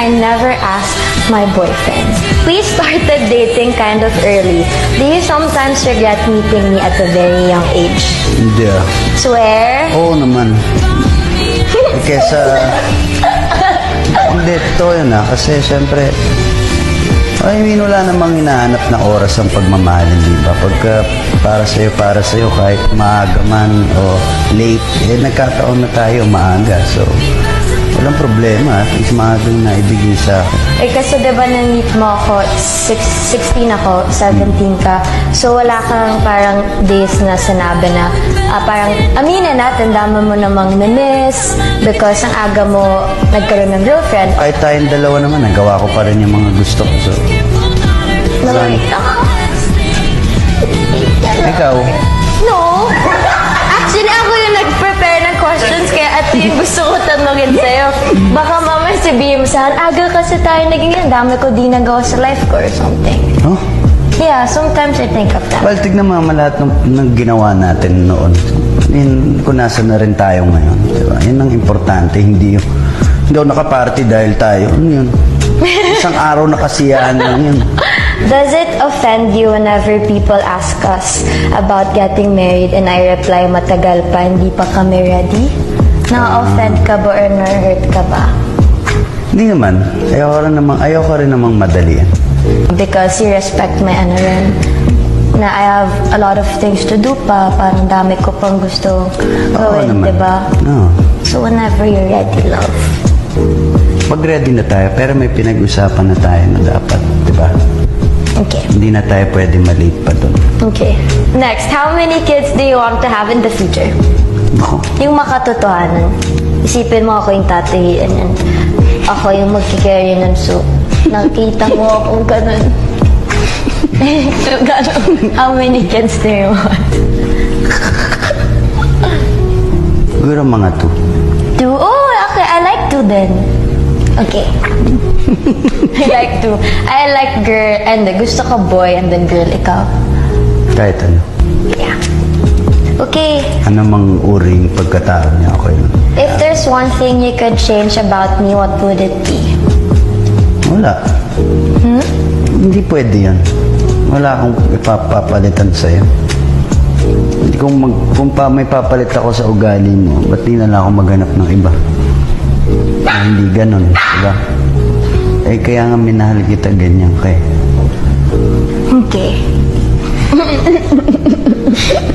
I never asked my boyfriend. We started dating kind of early. Do you sometimes regret meeting me at a very young age? Hindi ah. Swear? Oo naman. Kesa... Hindi, totoo yun ah. Kasi syempre... I mean, wala namang hinahanap na oras ang pagmamahalin, di ba? Pagka para sa'yo, para sa'yo, kahit maaga man o late, eh, nagkataon na tayo maaga. So, walang problema. At least maagang na ibigay sa akin. Eh kasi diba na-meet mo ako, six- 16 ako, 17 ka. So wala kang parang days na sinabi na ah, parang aminin natin, dama mo namang miss because ang aga mo nagkaroon ng girlfriend. Kahit tayong dalawa naman, nagawa ko pa rin yung mga gusto ko. So, Nalawit ako. ikaw, No! Actually, ako yung nag-prepare ng questions kaya at yung gusto ko tanongin sa'yo. Sabihin mo sa akin, aga kasi tayo naging yan, dami ko di nagawa sa life ko or something. oh, Yeah, sometimes I think of that. Well, tignan mo naman lahat ng, ng ginawa natin noon. Yun, kung nasa na rin tayo ngayon. Diba? Yan ang importante. Hindi yung, hindi ako nakaparty dahil tayo. Ano yun? Isang araw na kasiyahan lang yun. Does it offend you whenever people ask us about getting married and I reply matagal pa, hindi pa kami ready? Na-offend ka ba or na-hurt ka ba? Hindi naman. Ayoko rin namang, ayoko rin namang madali. Because you respect my ano rin, na I have a lot of things to do pa, parang dami ko pang gusto gawin, naman. di ba? Oo. So whenever you're ready, love. Pag ready na tayo, pero may pinag-usapan na tayo na dapat, di ba? Okay. Hindi na tayo pwede malate pa doon. Okay. Next, how many kids do you want to have in the future? Ako, Yung makatotohanan. Isipin mo ako yung tatahian yan. Ako yung magkikarry nun. So, nakita mo akong ganun. ganun. How many kids do you want? siguro mga two. Two? Oh, okay. I like two then. Okay. I like two. I like girl and gusto ko boy and then girl. Ikaw? Kahit ano. Yeah. Okay. Ano mang uring pagkatao niya ako yun. If there's one thing you could change about me, what would it be? Wala. Hindi pwede yan. Wala akong ipapapalitan sa'yo. Hindi kung, mag, kung pa may papalit ako sa ugali mo, ba't di na lang ako maghanap ng iba? Ah, hindi ganon, diba? Eh, kaya nga minahal kita ganyan kay. Okay.